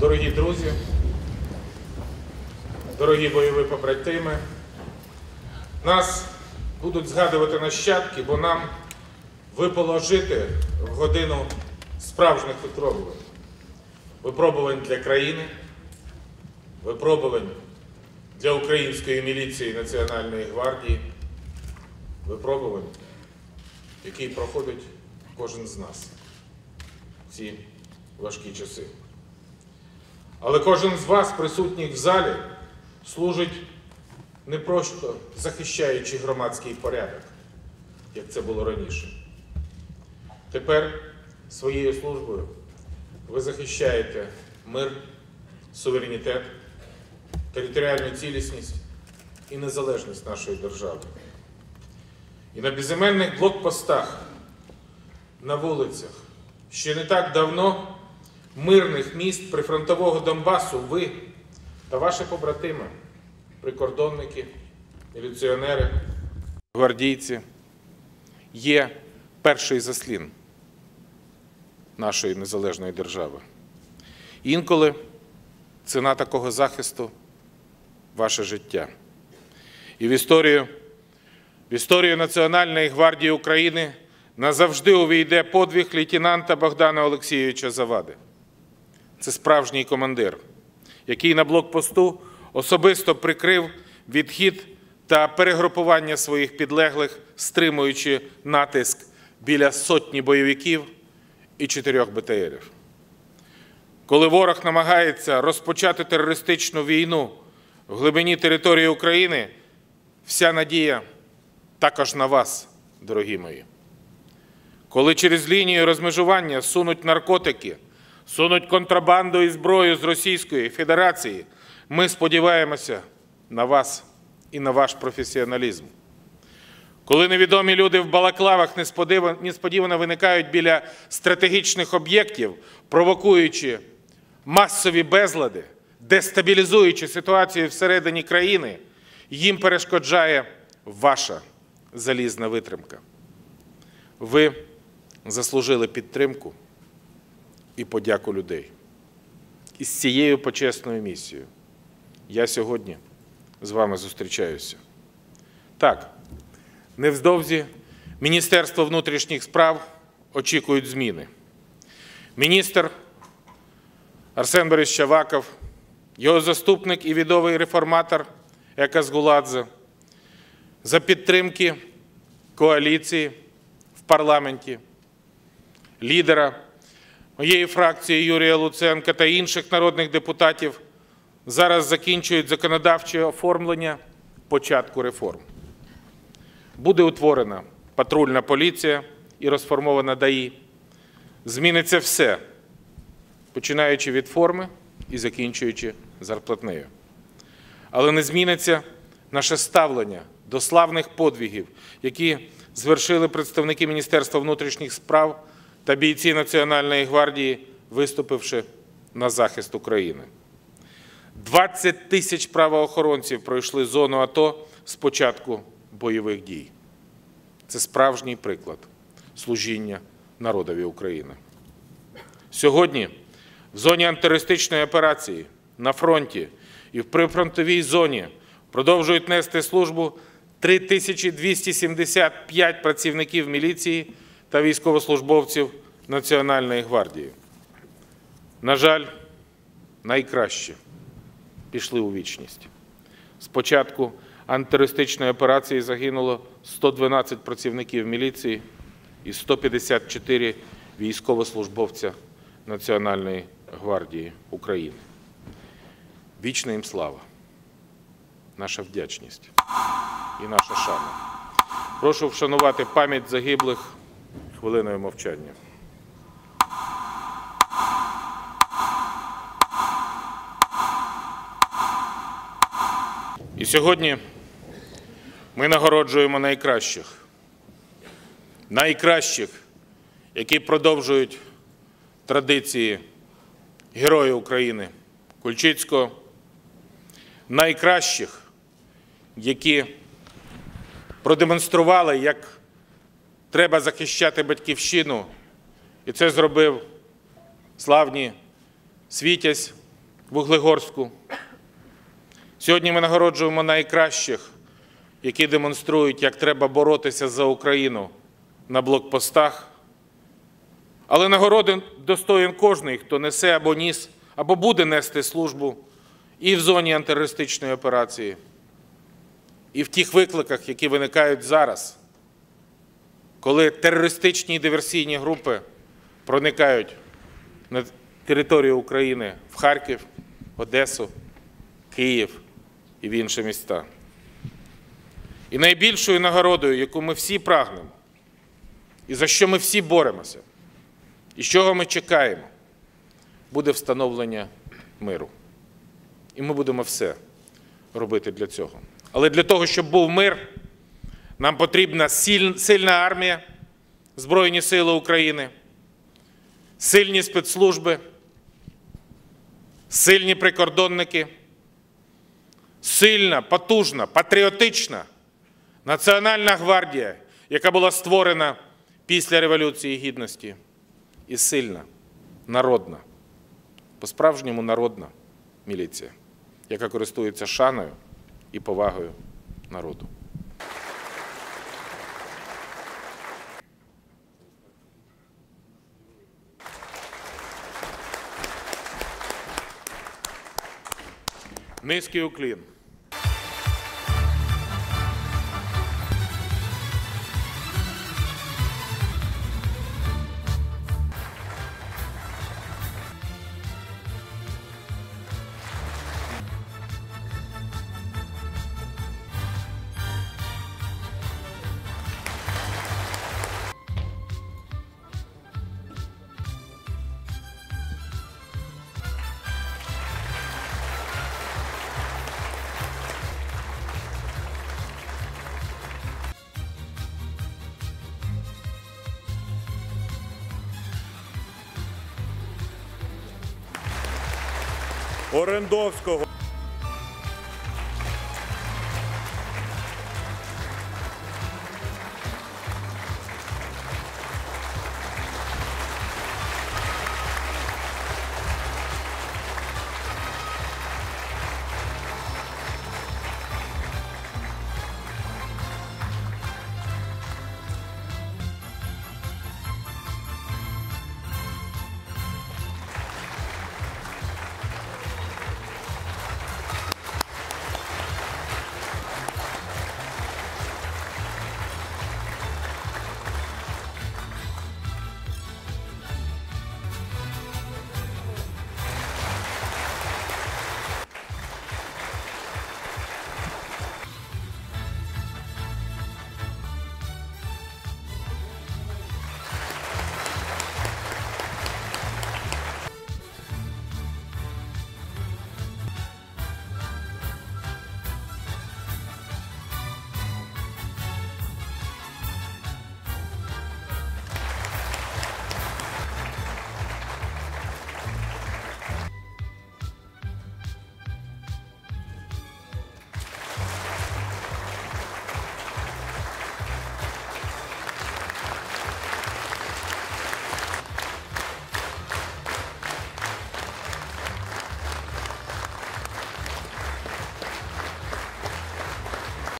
Дорогі друзі, дорогі бойові побратими, нас будуть згадувати нащадки, бо нам випало жити в годину справжніх випробувань. Випробувань для країни, випробувань для української міліції Національної гвардії, випробувань, які проходить кожен з нас в ці важкі часи. Але кожен з вас, присутніх в залі, служить не просто захищаючи громадський порядок, як це було раніше. Тепер своєю службою ви захищаєте мир, суверенітет, територіальну цілісність і незалежність нашої держави. І на безіменних блокпостах, на вулицях, ще не так давно мирних міст прифронтового Донбасу ви та ваші побратими, прикордонники, міліціонери, гвардійці є перший заслін нашої незалежної держави. Інколи ціна такого захисту ваше життя. І в історію, в історію Національної гвардії України назавжди увійде подвиг лейтенанта Богдана Олексійовича Завади. Це справжній командир, який на блокпосту особисто прикрив відхід та перегрупування своїх підлеглих, стримуючи натиск біля сотні бойовиків і чотирьох БТРів. Коли ворог намагається розпочати терористичну війну в глибині території України, вся надія також на вас, дорогі мої. Коли через лінію розмежування сунуть наркотики, сунуть контрабанду і зброю з Російської Федерації, ми сподіваємося на вас і на ваш професіоналізм. Коли невідомі люди в балаклавах несподівано виникають біля стратегічних об'єктів, провокуючи масові безлади, дестабілізуючи ситуацію всередині країни, їм перешкоджає ваша залізна витримка. Ви заслужили підтримку і подяку людей. І з цією почесною місією я сьогодні з вами зустрічаюся. Так, невздовзі Міністерство внутрішніх справ очікують зміни. Міністр Арсен Борисович Аваков, його заступник і відомий реформатор Екас Гуладзе за підтримки коаліції в парламенті, лідера моєї фракції Юрія Луценка та інших народних депутатів зараз закінчують законодавче оформлення початку реформ. Буде утворена патрульна поліція і розформована ДАІ. Зміниться все, починаючи від форми і закінчуючи зарплатнею. Але не зміниться наше ставлення до славних подвігів, які звершили представники Міністерства внутрішніх справ та бійці Національної гвардії, виступивши на захист України. 20 тисяч правоохоронців пройшли зону АТО з початку бойових дій. Це справжній приклад служіння народові України. Сьогодні в зоні антитерористичної операції на фронті і в прифронтовій зоні продовжують нести службу 3275 працівників міліції та військовослужбовців Національної гвардії. На жаль, найкраще пішли у вічність. Спочатку антитерористичної операції загинуло 112 працівників міліції і 154 військовослужбовця Національної гвардії України. Вічна їм слава, наша вдячність і наша шана. Прошу вшанувати пам'ять загиблих хвилиною мовчання. І сьогодні ми нагороджуємо найкращих, найкращих, які продовжують традиції Героя України Кульчицького, найкращих, які продемонстрували, як треба захищати батьківщину, і це зробив славні Світязь Вуглегорську. Сьогодні ми нагороджуємо найкращих, які демонструють, як треба боротися за Україну на блокпостах. Але нагороди достоїн кожний, хто несе або ніс, або буде нести службу і в зоні антитерористичної операції, і в тих викликах, які виникають зараз, коли терористичні і диверсійні групи проникають на територію України в Харків, Одесу, Київ і в інші міста. І найбільшою нагородою, яку ми всі прагнемо, і за що ми всі боремося, і з чого ми чекаємо, буде встановлення миру. І ми будемо все робити для цього. Але для того, щоб був мир, нам потрібна сильна армія, Збройні Сили України, сильні спецслужби, сильні прикордонники, сильна, потужна, патріотична Національна гвардія, яка була створена після Революції Гідності, і сильна, народна, по-справжньому народна міліція, яка користується шаною і повагою народу. Nesse que eu climo. Орендовського